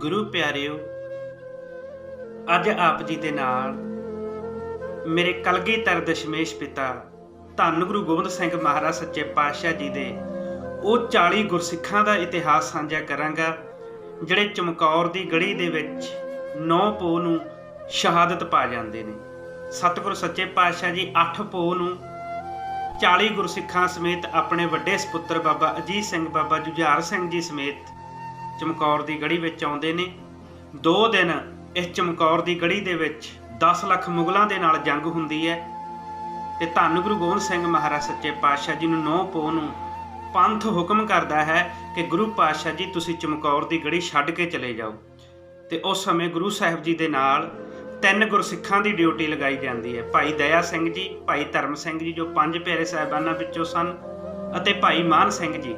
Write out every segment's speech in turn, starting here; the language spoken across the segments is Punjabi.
ਗੁਰੂ ਪਿਆਰਿਓ, ਅੱਜ ਆਪ ਜੀ ਦੇ ਨਾਲ ਮੇਰੇ ਕਲਗੀਧਰ ਦਸ਼ਮੇਸ਼ ਪਿਤਾ ਧੰਨ ਗੁਰੂ ਗੋਬਿੰਦ ਸਿੰਘ ਮਹਾਰਾਜ ਸੱਚੇ ਪਾਤਸ਼ਾਹ ਜੀ ਦੇ ਉਹ 40 ਗੁਰਸਿੱਖਾਂ ਦਾ ਇਤਿਹਾਸ ਸਾਂਝਾ ਕਰਾਂਗਾ, ਜਿਹੜੇ ਚਮਕੌਰ ਦੀ ਗੜੀ ਦੇ ਵਿੱਚ ਨੌ ਪੋ ਨੂੰ ਸ਼ਹਾਦਤ ਪਾ ਜਾਂਦੇ ਨੇ। ਸਤਿਗੁਰ ਸੱਚੇ ਪਾਤਸ਼ਾਹ ਜੀ 8 ਪੋ ਨੂੰ 40 ਗੁਰਸਿੱਖਾਂ ਸਮੇਤ ਆਪਣੇ ਵੱਡੇ ਸੁਪੁੱਤਰ ਬਾਬਾ ਅਜੀਤ ਸਿੰਘ, ਬਾਬਾ ਜੁਝਾਰ ਸਿੰਘ ਜੀ ਸਮੇਤ ਚਮਕੌਰ ਦੀ ਗੜੀ ਵਿੱਚ ਆਉਂਦੇ ਨੇ। ਦੋ ਦਿਨ ਇਸ ਚਮਕੌਰ ਦੀ ਗੜੀ ਦੇ ਵਿੱਚ 10 ਲੱਖ ਮੁਗਲਾਂ ਦੇ ਨਾਲ ਜੰਗ ਹੁੰਦੀ ਹੈ ਤੇ ਧੰਨ ਗੁਰੂ ਗੋਬਿੰਦ ਸਿੰਘ ਮਹਾਰਾਜ ਸੱਚੇ ਪਾਤਸ਼ਾਹ ਜੀ ਨੂੰ ਨੌ ਪੋ ਨੂੰ ਪੰਥ ਹੁਕਮ ਕਰਦਾ ਹੈ ਕਿ ਗੁਰੂ ਪਾਤਸ਼ਾਹ ਜੀ, ਤੁਸੀਂ ਚਮਕੌਰ ਦੀ ਗੜੀ ਛੱਡ ਕੇ ਚਲੇ ਜਾਓ। ਤੇ ਉਸ ਸਮੇਂ ਗੁਰੂ ਸਾਹਿਬ ਜੀ ਦੇ ਨਾਲ ਤਿੰਨ ਗੁਰਸਿੱਖਾਂ ਦੀ ਡਿਊਟੀ ਲਗਾਈ ਜਾਂਦੀ ਹੈ। ਭਾਈ ਦਇਆ ਸਿੰਘ ਜੀ, ਭਾਈ ਧਰਮ ਸਿੰਘ ਜੀ ਜੋ ਪੰਜ ਪਿਆਰੇ ਸਾਹਿਬਾਨਾਂ ਵਿੱਚੋਂ ਸਨ ਅਤੇ ਭਾਈ ਮਾਨ ਸਿੰਘ ਜੀ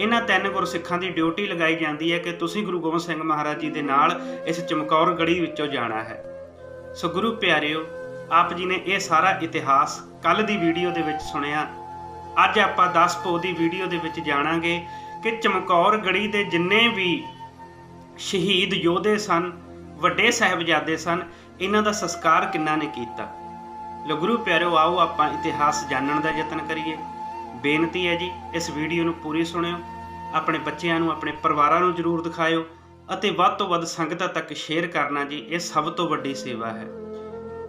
ਇਹਨਾਂ ਤਿੰਨ ਗੁਰਸਿੱਖਾਂ ਦੀ ਡਿਊਟੀ ਲਗਾਈ ਜਾਂਦੀ ਹੈ ਕਿ ਤੁਸੀਂ ਗੁਰੂ ਗੋਬਿੰਦ ਸਿੰਘ ਮਹਾਰਾਜ ਜੀ ਦੇ ਨਾਲ ਇਸ ਚਮਕੌਰ ਗੜੀ ਵਿੱਚੋਂ ਜਾਣਾ ਹੈ। ਸੋ ਗੁਰੂ ਪਿਆਰਿਓ, ਆਪ ਜੀ ਨੇ ਇਹ ਸਾਰਾ ਇਤਿਹਾਸ ਕੱਲ ਦੀ ਵੀਡੀਓ ਦੇ ਵਿੱਚ ਸੁਣਿਆ। ਅੱਜ ਆਪਾਂ 10 ਪੋ ਦੀ ਵੀਡੀਓ ਦੇ ਵਿੱਚ ਜਾਣਾਂਗੇ ਕਿ ਚਮਕੌਰ ਗੜੀ ਦੇ ਜਿੰਨੇ ਵੀ ਸ਼ਹੀਦ ਯੋਧੇ ਸਨ, ਵੱਡੇ ਸਾਹਿਬਜ਼ਾਦੇ ਸਨ, ਇਹਨਾਂ ਦਾ ਸੰਸਕਾਰ ਕਿੰਨਾ ਨੇ ਕੀਤਾ। ਲੋ ਗੁਰੂ ਪਿਆਰਿਓ, ਆਓ ਆਪਾਂ ਇਤਿਹਾਸ ਜਾਣਨ ਦਾ ਯਤਨ ਕਰੀਏ। ਬੇਨਤੀ ਹੈ ਜੀ, ਇਸ ਵੀਡੀਓ ਨੂੰ ਪੂਰੀ ਸੁਣਿਓ, ਆਪਣੇ ਬੱਚਿਆਂ ਨੂੰ, ਆਪਣੇ ਪਰਿਵਾਰਾਂ ਨੂੰ ਜਰੂਰ ਦਿਖਾਇਓ ਅਤੇ ਵੱਧ ਤੋਂ ਵੱਧ ਸੰਗਤਾਂ ਤੱਕ ਸ਼ੇਅਰ ਕਰਨਾ ਜੀ, ਇਹ ਸਭ ਤੋਂ ਵੱਡੀ ਸੇਵਾ ਹੈ।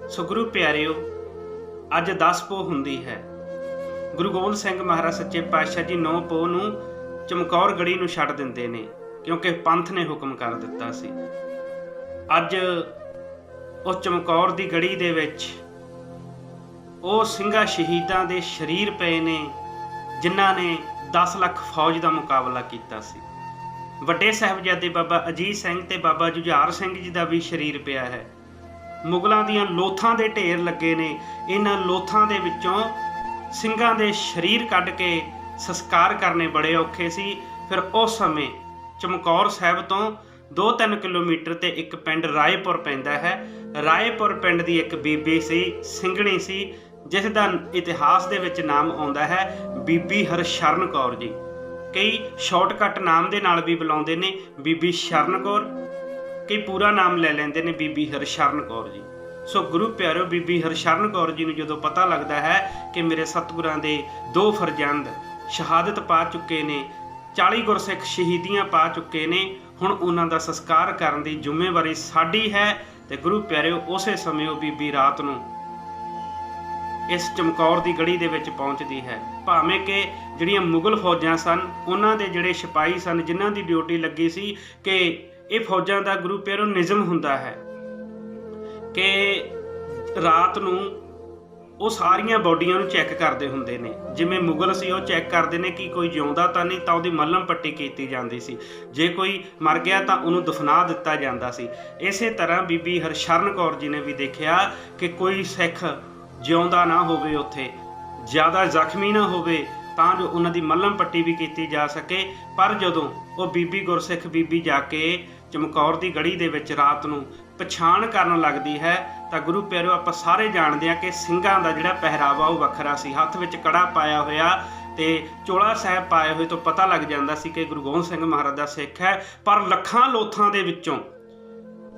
ਸੋ ਗੁਰੂ ਪਿਆਰਿਓ, ਅੱਜ 10 ਪੋ ਹੁੰਦੀ ਹੈ। ਗੁਰੂ ਗੋਬਿੰਦ ਸਿੰਘ ਮਹਾਰਾਜ ਸੱਚੇ ਪਾਤਸ਼ਾਹ ਜੀ 9 ਪੋ ਨੂੰ ਚਮਕੌਰ ਗੜੀ ਨੂੰ ਛੱਡ ਦਿੰਦੇ ਨੇ, ਕਿਉਂਕਿ ਪੰਥ ਨੇ ਹੁਕਮ ਕਰ ਦਿੱਤਾ ਸੀ। ਅੱਜ ਉਹ ਚਮਕੌਰ ਦੀ ਗੜੀ ਦੇ ਵਿੱਚ ਉਹ ਸਿੰਘਾਂ ਸ਼ਹੀਦਾਂ ਦੇ ਸ਼ਰੀਰ ਪਏ ਨੇ ਜਿਨ੍ਹਾਂ ਨੇ 10 ਲੱਖ ਫੌਜ ਦਾ ਮੁਕਾਬਲਾ ਕੀਤਾ ਸੀ। ਵੱਡੇ ਸਾਹਿਬਜ਼ਾਦੇ ਬਾਬਾ ਅਜੀਤ ਸਿੰਘ ਤੇ ਬਾਬਾ ਜੁਝਾਰ ਸਿੰਘ ਜੀ ਦਾ ਵੀ ਸ਼ਰੀਰ ਪਿਆ ਹੈ। ਮੁਗਲਾਂ ਦੀਆਂ ਲੋਥਾਂ ਦੇ ਢੇਰ ਲੱਗੇ ਨੇ। ਇਹਨਾਂ ਲੋਥਾਂ ਦੇ ਵਿੱਚੋਂ ਸਿੰਘਾਂ ਦੇ ਸ਼ਰੀਰ ਕੱਢ ਕੇ ਸੰਸਕਾਰ ਕਰਨੇ ਬੜੇ ਔਖੇ ਸੀ। ਫਿਰ ਉਸ ਸਮੇਂ ਚਮਕੌਰ ਸਾਹਿਬ ਤੋਂ 2-3 ਕਿਲੋਮੀਟਰ ਤੇ ਇੱਕ ਪਿੰਡ ਰਾਏਪੁਰ ਪੈਂਦਾ ਹੈ। ਰਾਏਪੁਰ ਪਿੰਡ ਦੀ ਇੱਕ ਬੀਬੀ ਸੀ, ਸਿੰਘਣੀ ਸੀ। ਜਿਸ ਦਾ ਇਤਿਹਾਸ ਦੇ ਵਿੱਚ ਨਾਮ ਆਉਂਦਾ ਹੈ ਬੀਬੀ ਹਰਸ਼ਰਨ ਕੌਰ ਜੀ। ਕਈ ਸ਼ਾਰਟਕਟ ਨਾਮ ਦੇ ਨਾਲ ਵੀ ਬੁਲਾਉਂਦੇ ਨੇ ਬੀਬੀ ਸ਼ਰਨ ਕੌਰ, ਕਈ ਪੂਰਾ ਨਾਮ ਲੈ ਲੈਂਦੇ ਨੇ ਬੀਬੀ ਹਰਸ਼ਰਨ ਕੌਰ ਜੀ। ਸੋ ਗੁਰੂ ਪਿਆਰਿਓ ਬੀਬੀ ਹਰਸ਼ਰਨ ਕੌਰ ਜੀ ਨੂੰ ਜਦੋਂ ਪਤਾ ਲੱਗਦਾ ਹੈ ਕਿ ਮੇਰੇ ਸਤਿਗੁਰਾਂ ਦੇ ਦੋ ਫਰਜ਼ੰਦ ਸ਼ਹਾਦਤ ਪਾ ਚੁੱਕੇ ਨੇ 40 ਗੁਰਸਿੱਖ ਸ਼ਹੀਦੀਆਂ ਪਾ ਚੁੱਕੇ ਨੇ, ਹੁਣ ਉਹਨਾਂ ਦਾ ਸੰਸਕਾਰ ਕਰਨ ਦੀ ਜ਼ਿੰਮੇਵਾਰੀ ਸਾਡੀ ਹੈ ਤੇ ਗੁਰੂ ਪਿਆਰਿਓ, ਉਸੇ ਸਮੇਂ ਉਹ ਬੀਬੀ ਰਾਤ ਨੂੰ ਇਸ ਚਮਕੌਰ ਦੀ ਗੜੀ ਦੇ ਵਿੱਚ ਪਹੁੰਚਦੀ ਹੈ। ਭਾਵੇਂ ਕਿ ਜਿਹੜੀਆਂ ਮੁਗਲ ਫੌਜਾਂ ਸਨ, ਉਹਨਾਂ ਦੇ ਜਿਹੜੇ ਸਿਪਾਹੀ ਸਨ, ਜਿਨ੍ਹਾਂ ਦੀ ਡਿਊਟੀ ਲੱਗੀ ਸੀ ਕਿ ਇਹ ਫੌਜਾਂ ਦਾ ਗੁਰੂ ਪਿਆਰਿਓ ਨਿਯਮ ਹੁੰਦਾ ਹੈ ਕਿ ਰਾਤ ਨੂੰ ਉਹ ਸਾਰੀਆਂ ਬਾਡੀਆਂ ਨੂੰ ਚੈੱਕ ਕਰਦੇ ਹੁੰਦੇ ਨੇ। ਜਿਵੇਂ ਮੁਗਲ ਸੀ, ਉਹ ਚੈੱਕ ਕਰਦੇ ਨੇ ਕਿ ਕੋਈ ਜਿਉਂਦਾ ਤਾਂ ਨਹੀਂ, ਤਾਂ ਉਹਦੀ ਮੱਲਮ ਪੱਟੀ ਕੀਤੀ ਜਾਂਦੀ ਸੀ। ਜੇ ਕੋਈ ਮਰ ਗਿਆ ਤਾਂ ਉਹਨੂੰ ਦਫਨਾ ਦਿੱਤਾ ਜਾਂਦਾ ਸੀ। ਇਸੇ ਤਰ੍ਹਾਂ ਬੀਬੀ ਹਰਸ਼ਰਨ ਕੌਰ ਜੀ ਨੇ ਵੀ ਦੇਖਿਆ ਕਿ ਕੋਈ ਸਿੱਖ ਜਿਉਂਦਾ ਨਾ ਹੋਵੇ ਉੱਥੇ। ਜ਼ਿਆਦਾ ਜ਼ਖਮੀ ਨਾ ਹੋਵੇ ਤਾਂ ਜੋ ਉਹਨਾਂ ਦੀ ਮੱਲਮ ਪੱਟੀ ਵੀ ਕੀਤੀ ਜਾ ਸਕੇ। ਪਰ ਜਦੋਂ ਉਹ ਬੀਬੀ ਗੁਰਸਿੱਖ ਬੀਬੀ ਜਾ ਕੇ ਚਮਕੌਰ ਦੀ ਗੜੀ ਦੇ ਵਿੱਚ ਰਾਤ ਨੂੰ ਪਛਾਣ ਕਰਨ ਲੱਗਦੀ ਹੈ, ਤਾਂ ਗੁਰੂ ਪਿਆਰਿਓ ਆਪਾਂ ਸਾਰੇ ਜਾਣਦੇ ਹਾਂ ਕਿ ਸਿੰਘਾਂ ਦਾ ਜਿਹੜਾ ਪਹਿਰਾਵਾ, ਉਹ ਵੱਖਰਾ ਸੀ। ਹੱਥ ਵਿੱਚ ਕੜਾ ਪਾਇਆ ਹੋਇਆ ਤੇ ਚੋਲਾ ਸਾਹਿਬ ਪਾਏ ਹੋਏ ਤੋਂ ਪਤਾ ਲੱਗ ਜਾਂਦਾ ਸੀ ਕਿ ਗੁਰੂ ਗੋਬਿੰਦ ਸਿੰਘ ਮਹਾਰਾਜ ਦਾ ਸਿੱਖ ਹੈ। ਪਰ ਲੱਖਾਂ ਲੋਥਾਂ ਦੇ ਵਿੱਚੋਂ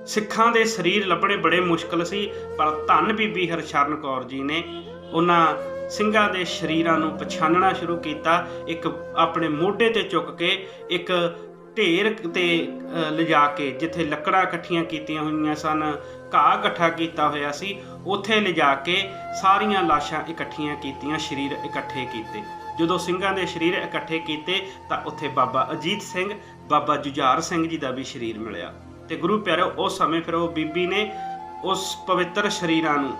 ਸਿੱਖਾਂ ਦੇ ਸਰੀਰ ਲੱਭਣੇ ਬੜੇ ਮੁਸ਼ਕਲ ਸੀ, ਪਰ ਧੰਨ ਬੀਬੀ ਹਰਸ਼ਰਨ ਕੌਰ ਜੀ ਨੇ ਉਹਨਾਂ ਸਿੰਘਾਂ ਦੇ ਸ਼ਰੀਰਾਂ ਨੂੰ ਪਛਾਣਨਾ ਸ਼ੁਰੂ ਕੀਤਾ। ਇੱਕ ਆਪਣੇ ਮੋਢੇ ਤੇ ਚੁੱਕ ਕੇ ਇੱਕ ਢੇਰ ਤੇ ਲਿਜਾ ਕੇ ਜਿੱਥੇ ਲੱਕੜਾਂ ਇਕੱਠੀਆਂ ਕੀਤੀਆਂ ਹੋਈਆਂ ਸਨ, ਘਾਹ ਇਕੱਠਾ ਕੀਤਾ ਹੋਇਆ ਸੀ, ਉੱਥੇ ਲਿਜਾ ਕੇ ਸਾਰੀਆਂ ਲਾਸ਼ਾਂ ਇਕੱਠੀਆਂ ਕੀਤੀਆਂ, ਸ਼ਰੀਰ ਇਕੱਠੇ ਕੀਤੇ। ਜਦੋਂ ਸਿੰਘਾਂ ਦੇ ਸ਼ਰੀਰ ਇਕੱਠੇ ਕੀਤੇ, ਤਾਂ ਉੱਥੇ ਬਾਬਾ ਅਜੀਤ ਸਿੰਘ, ਬਾਬਾ ਜੁਝਾਰ ਸਿੰਘ ਜੀ ਦਾ ਵੀ ਸ਼ਰੀਰ ਮਿਲਿਆ। ਤੇ ਗੁਰੂ ਪਿਆਰਿਓ ਉਸ ਸਮੇਂ ਫਿਰ ਉਹ ਬੀਬੀ ਨੇ ਉਸ ਪਵਿੱਤਰ ਸ਼ਰੀਰਾਂ ਨੂੰ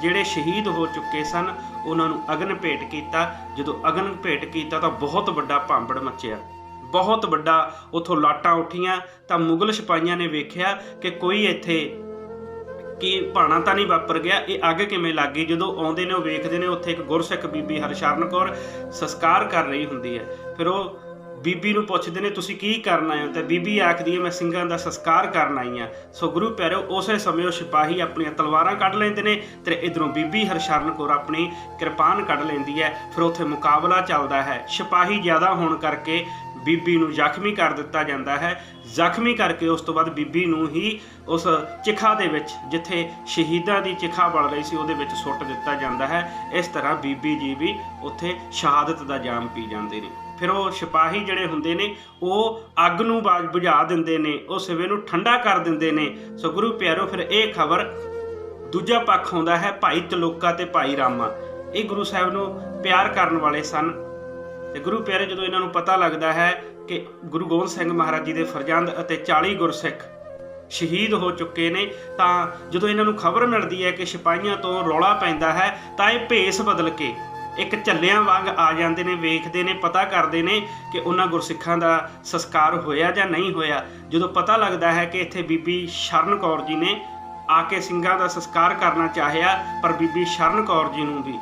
ਜਿਹੜੇ ਸ਼ਹੀਦ ਹੋ ਚੁੱਕੇ ਸਨ, ਉਹਨਾਂ ਨੂੰ ਅਗਨ ਭੇਟ ਕੀਤਾ। ਜਦੋਂ ਅਗਨ ਭੇਟ ਕੀਤਾ ਤਾਂ ਬਹੁਤ ਵੱਡਾ ਭਾਂਬੜ ਮੱਚਿਆ। ਬਹੁਤ ਵੱਡਾ ਉਥੋਂ ਲਾਟਾਂ ਉੱਠੀਆਂ ਤਾਂ ਮੁਗਲ ਸਿਪਾਹੀਆਂ ਨੇ ਵੇਖਿਆ ਕਿ ਕੋਈ ਇੱਥੇ ਕਿ ਭਾਣਾ ਤਾਂ ਨਹੀਂ ਵਾਪਰ ਗਿਆ। ਇਹ ਅੱਗ ਕਿਵੇਂ ਲੱਗ ਗਈ? ਜਦੋਂ ਆਉਂਦੇ ਨੇ, ਉਹ ਵੇਖਦੇ ਨੇ, ਉੱਥੇ ਇੱਕ ਗੁਰਸਿੱਖ ਬੀਬੀ ਹਰਸ਼ਰਨ ਕੌਰ ਸੰਸਕਾਰ ਕਰ ਰਹੀ ਹੁੰਦੀ ਹੈ। ਫਿਰ ਉਹ ਬੀਬੀ ਨੂੰ ਪੁੱਛਦੇ ਨੇ, ਤੁਸੀਂ ਕੀ ਕਰਨ ਆਏ ਹੋ? ਤਾਂ ਬੀਬੀ ਆਖਦੀ ਹੈ, ਮੈਂ ਸਿੰਘਾਂ ਦਾ ਸੰਸਕਾਰ ਕਰਨ ਆਈ ਆ ਸੋ ਗੁਰੂ ਪਿਆਰਿਓ ਉਸੇ ਸਮੇਂ ਉਹ ਸਿਪਾਹੀ ਆਪਣੀਆਂ ਤਲਵਾਰਾਂ ਕੱਢ ਲੈਂਦੇ ਨੇ ਤੇ ਇਧਰੋਂ ਬੀਬੀ ਹਰਸ਼ਰਨ ਕੌਰ ਆਪਣੀ ਕਿਰਪਾਨ ਕੱਢ ਲੈਂਦੀ ਹੈ। ਫਿਰ ਉੱਥੇ ਮੁਕਾਬਲਾ ਚੱਲਦਾ ਹੈ। ਸਿਪਾਹੀ ਜ਼ਿਆਦਾ ਹੋਣ ਕਰਕੇ ਬੀਬੀ ਨੂੰ ਜ਼ਖਮੀ ਕਰ ਦਿੱਤਾ ਜਾਂਦਾ ਹੈ। ਜ਼ਖਮੀ ਕਰਕੇ ਉਸ ਤੋਂ ਬਾਅਦ ਬੀਬੀ ਨੂੰ ਹੀ ਉਸ ਚਿਖਾ ਦੇ ਵਿੱਚ, ਜਿੱਥੇ ਸ਼ਹੀਦਾਂ ਦੀ ਚਿਖਾ ਬਲ ਰਹੀ ਸੀ, ਉਹਦੇ ਵਿੱਚ ਸੁੱਟ ਦਿੱਤਾ ਜਾਂਦਾ ਹੈ। ਇਸ ਤਰ੍ਹਾਂ ਬੀਬੀ ਜੀ ਵੀ ਉੱਥੇ ਸ਼ਹਾਦਤ ਦਾ ਜਾਮ ਪੀ ਜਾਂਦੇ ਨੇ। ਫਿਰ ਉਹ ਸਿਪਾਹੀ ਜਿਹੜੇ ਹੁੰਦੇ ਨੇ, ਉਹ ਅੱਗ ਨੂੰ ਬਾਜ ਬੁਝਾ ਦਿੰਦੇ ਨੇ, ਉਹ ਸਿਵੇ ਨੂੰ ਠੰਡਾ ਕਰ ਦਿੰਦੇ ਨੇ। ਸੋ ਗੁਰੂ ਪਿਆਰੋ, ਫਿਰ ਇਹ ਖਬਰ ਦੂਜਾ ਪੱਖ ਆਉਂਦਾ ਹੈ, ਭਾਈ ਤਲੋਕਾ ਤੇ ਭਾਈ ਰਾਮਾ। ਇਹ ਗੁਰੂ ਸਾਹਿਬ ਨੂੰ ਪਿਆਰ ਕਰਨ ਵਾਲੇ ਸਨ। ਤੇ ਗੁਰੂ ਪਿਆਰੇ, ਜਦੋਂ ਇਹਨਾਂ ਨੂੰ ਪਤਾ ਲੱਗਦਾ ਹੈ ਕਿ ਗੁਰੂ ਗੋਬਿੰਦ ਸਿੰਘ ਮਹਾਰਾਜ ਜੀ ਦੇ ਫਰਜ਼ੰਦ ਅਤੇ 40 ਗੁਰਸਿੱਖ ਸ਼ਹੀਦ ਹੋ ਚੁੱਕੇ ਨੇ, ਤਾਂ ਜਦੋਂ ਇਹਨਾਂ ਨੂੰ ਖਬਰ ਮਿਲਦੀ ਹੈ ਕਿ ਸਿਪਾਹੀਆਂ ਤੋਂ ਰੌਲਾ ਪੈਂਦਾ ਹੈ, ਤਾਂ ਇਹ ਭੇਸ ਬਦਲ ਕੇ ਇੱਕ ਝੱਲਿਆਂ ਵਾਂਗ ਆ ਜਾਂਦੇ ਨੇ, ਵੇਖਦੇ ਨੇ, ਪਤਾ ਕਰਦੇ ਨੇ ਕਿ ਉਹਨਾਂ ਗੁਰਸਿੱਖਾਂ ਦਾ ਸੰਸਕਾਰ ਹੋਇਆ ਜਾਂ ਨਹੀਂ ਹੋਇਆ। ਜਦੋਂ ਪਤਾ ਲੱਗਦਾ ਹੈ ਕਿ ਇੱਥੇ ਬੀਬੀ ਸ਼ਰਨ ਕੌਰ ਜੀ ਨੇ ਆ ਕੇ ਸਿੰਘਾਂ ਦਾ ਸੰਸਕਾਰ ਕਰਨਾ ਚਾਹਿਆ, ਪਰ ਬੀਬੀ ਸ਼ਰਨ ਕੌਰ ਜੀ ਨੂੰ ਵੀ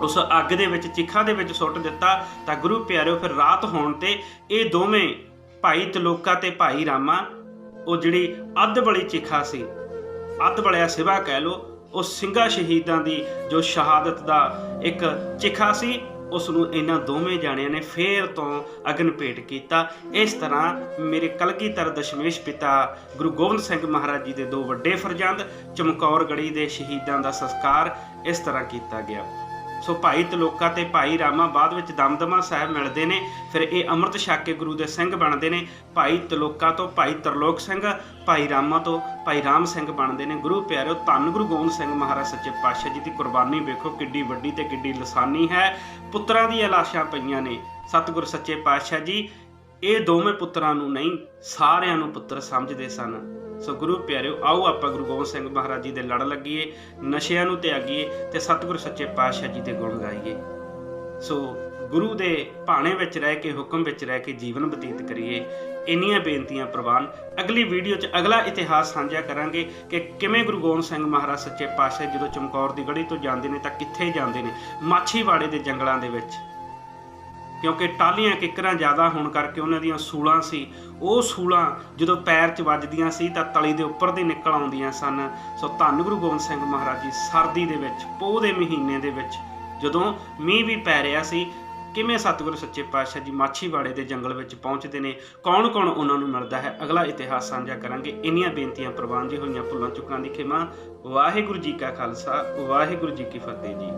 ਉਸ ਅੱਗ ਦੇ ਵਿੱਚ, ਚਿਖਾ ਦੇ ਵਿੱਚ ਸੁੱਟ ਦਿੱਤਾ, ਤਾਂ ਗੁਰੂ ਪਿਆਰਿਓ, ਫਿਰ ਰਾਤ ਹੋਣ ਤੇ ਇਹ ਦੋਵੇਂ ਭਾਈ ਤਲੋਕਾ ਤੇ ਭਾਈ ਰਾਮਾ, ਉਹ ਜਿਹੜੀ ਅੱਧ ਬਲੀ ਚਿਖਾ ਸੀ, ਅੱਧ ਬਲਿਆ ਸਿਵਾ ਕਹਿ ਲੋ ਉਹ ਸਿੰਘਾਂ ਸ਼ਹੀਦਾਂ ਦੀ ਜੋ ਸ਼ਹਾਦਤ ਦਾ ਇੱਕ ਚਿਖਾ ਸੀ ਉਸ ਨੂੰ ਇਹਨਾਂ ਦੋਵੇਂ ਜਾਣਿਆਂ ਨੇ ਫੇਰ ਤੋਂ ਅਗਨ ਭੇਟ ਕੀਤਾ। ਇਸ ਤਰ੍ਹਾਂ ਮੇਰੇ ਕਲਗੀਧਰ ਦਸ਼ਮੇਸ਼ ਪਿਤਾ ਗੁਰੂ ਗੋਬਿੰਦ ਸਿੰਘ ਮਹਾਰਾਜ ਜੀ ਦੇ ਦੋ ਵੱਡੇ ਫਰਜ਼ੰਦ ਚਮਕੌਰ ਗੜੀ ਦੇ ਸ਼ਹੀਦਾਂ ਦਾ ਸੰਸਕਾਰ ਇਸ ਤਰ੍ਹਾਂ ਕੀਤਾ ਗਿਆ। ਸੋ ਭਾਈ ਤਲੋਕਾ ਤੇ ਭਾਈ ਰਾਮਾ ਬਾਅਦ ਵਿੱਚ ਦਮਦਮਾ ਸਾਹਿਬ ਮਿਲਦੇ ਨੇ, ਫਿਰ ਇਹ ਅੰਮ੍ਰਿਤ ਛਕ ਕੇ ਗੁਰੂ ਦੇ ਸਿੰਘ ਬਣਦੇ ਨੇ। ਭਾਈ ਤਲੋਕਾ ਤੋਂ ਭਾਈ ਤਰਲੋਕ ਸਿੰਘ, ਭਾਈ ਰਾਮਾ ਤੋਂ ਭਾਈ ਰਾਮ ਸਿੰਘ ਬਣਦੇ ਨੇ। ਗੁਰੂ ਪਿਆਰਿਓ, ਧੰਨ ਗੁਰੂ ਗੋਬਿੰਦ ਸਿੰਘ ਮਹਾਰਾਜ ਸੱਚੇ ਪਾਤਸ਼ਾਹ ਜੀ ਦੀ ਕੁਰਬਾਨੀ ਵੇਖੋ, ਕਿੱਡੀ ਵੱਡੀ ਤੇ ਕਿੱਡੀ ਲਸਾਨੀ ਹੈ। ਪੁੱਤਰਾਂ ਦੀਆਂ ਲਾਸ਼ਾਂ ਪਈਆਂ ਨੇ। ਸਤਿਗੁਰ ਸੱਚੇ ਪਾਤਸ਼ਾਹ ਜੀ, ਇਹ ਦੋਵੇਂ ਪੁੱਤਰਾਂ ਨੂੰ ਨਹੀਂ, ਸਾਰਿਆਂ ਨੂੰ ਪੁੱਤਰ ਸਮਝਦੇ ਸਨ। ਸੋ ਗੁਰੂ ਪਿਆਰਿਓ, ਆਓ ਆਪਾਂ ਗੁਰੂ ਗੋਬਿੰਦ ਸਿੰਘ ਮਹਾਰਾਜ ਜੀ ਦੇ ਲੜ ਲੱਗੀਏ, ਨਸ਼ਿਆਂ ਨੂੰ ਤਿਆਗੀਏ ਤੇ ਸਤਿਗੁਰ ਸੱਚੇ ਪਾਤਸ਼ਾਹ ਜੀ ਦੇ ਗੁਣ ਗਾਈਏ। ਸੋ ਗੁਰੂ ਦੇ ਭਾਣੇ ਵਿੱਚ ਰਹਿ ਕੇ, ਹੁਕਮ ਵਿੱਚ ਰਹਿ ਕੇ ਜੀਵਨ ਬਤੀਤ ਕਰੀਏ। ਇੰਨੀਆਂ ਬੇਨਤੀਆਂ ਪ੍ਰਵਾਨ। ਅਗਲੀ ਵੀਡੀਓ 'ਚ ਅਗਲਾ ਇਤਿਹਾਸ ਸਾਂਝਾ ਕਰਾਂਗੇ ਕਿ ਕਿਵੇਂ ਗੁਰੂ ਗੋਬਿੰਦ ਸਿੰਘ ਮਹਾਰਾਜ ਸੱਚੇ ਪਾਤਸ਼ਾਹ ਜਦੋਂ ਚਮਕੌਰ ਦੀ ਗੜੀ ਤੋਂ ਜਾਂਦੇ ਨੇ ਤਾਂ ਕਿੱਥੇ ਜਾਂਦੇ ਨੇ? ਮਾਛੀਵਾੜੇ ਦੇ ਜੰਗਲਾਂ ਦੇ ਵਿੱਚ। ਕਿਉਂਕਿ ਟਾਲੀਆਂ ਕਿੱਕਰਾਂ ਜ਼ਿਆਦਾ ਹੋਣ ਕਰਕੇ ਉਹਨਾਂ ਦੀਆਂ ਸੂਲਾਂ ਸੀ। ਉਹ ਸੂਲਾਂ ਜਦੋਂ ਪੈਰ 'ਚ ਵੱਜਦੀਆਂ ਸੀ ਤਾਂ ਤਲੀ ਦੇ ਉੱਪਰ ਦੀ ਨਿਕਲ ਆਉਂਦੀਆਂ ਸਨ। ਸੋ ਧੰਨ ਗੁਰੂ ਗੋਬਿੰਦ ਸਿੰਘ ਮਹਾਰਾਜ ਜੀ, ਸਰਦੀ ਦੇ ਵਿੱਚ, ਪੋਹ ਦੇ ਮਹੀਨੇ ਦੇ ਵਿੱਚ ਜਦੋਂ ਮੀਂਹ ਵੀ ਪੈ ਰਿਹਾ ਸੀ, ਕਿਵੇਂ ਸਤਿਗੁਰੂ ਸੱਚੇ ਪਾਤਸ਼ਾਹ ਜੀ ਮਾਛੀਵਾੜੇ ਦੇ ਜੰਗਲ ਵਿੱਚ ਪਹੁੰਚਦੇ ਨੇ ਕੌਣ ਕੌਣ ਉਹਨਾਂ ਨੂੰ ਮਿਲਦਾ ਹੈ? ਅਗਲਾ ਇਤਿਹਾਸ ਸਾਂਝਾ ਕਰਾਂਗੇ। ਇੰਨੀਆਂ ਬੇਨਤੀਆਂ ਪ੍ਰਵਾਨ ਜੀ ਹੋਈਆਂ ਭੁੱਲਾਂ ਚੁੱਕਾਂ ਦੀ ਖਿਮਾ। ਵਾਹਿਗੁਰੂ ਜੀ ਕਾ ਖਾਲਸਾ, ਵਾਹਿਗੁਰੂ ਜੀ ਕੀ ਫਤਿਹ ਜੀ।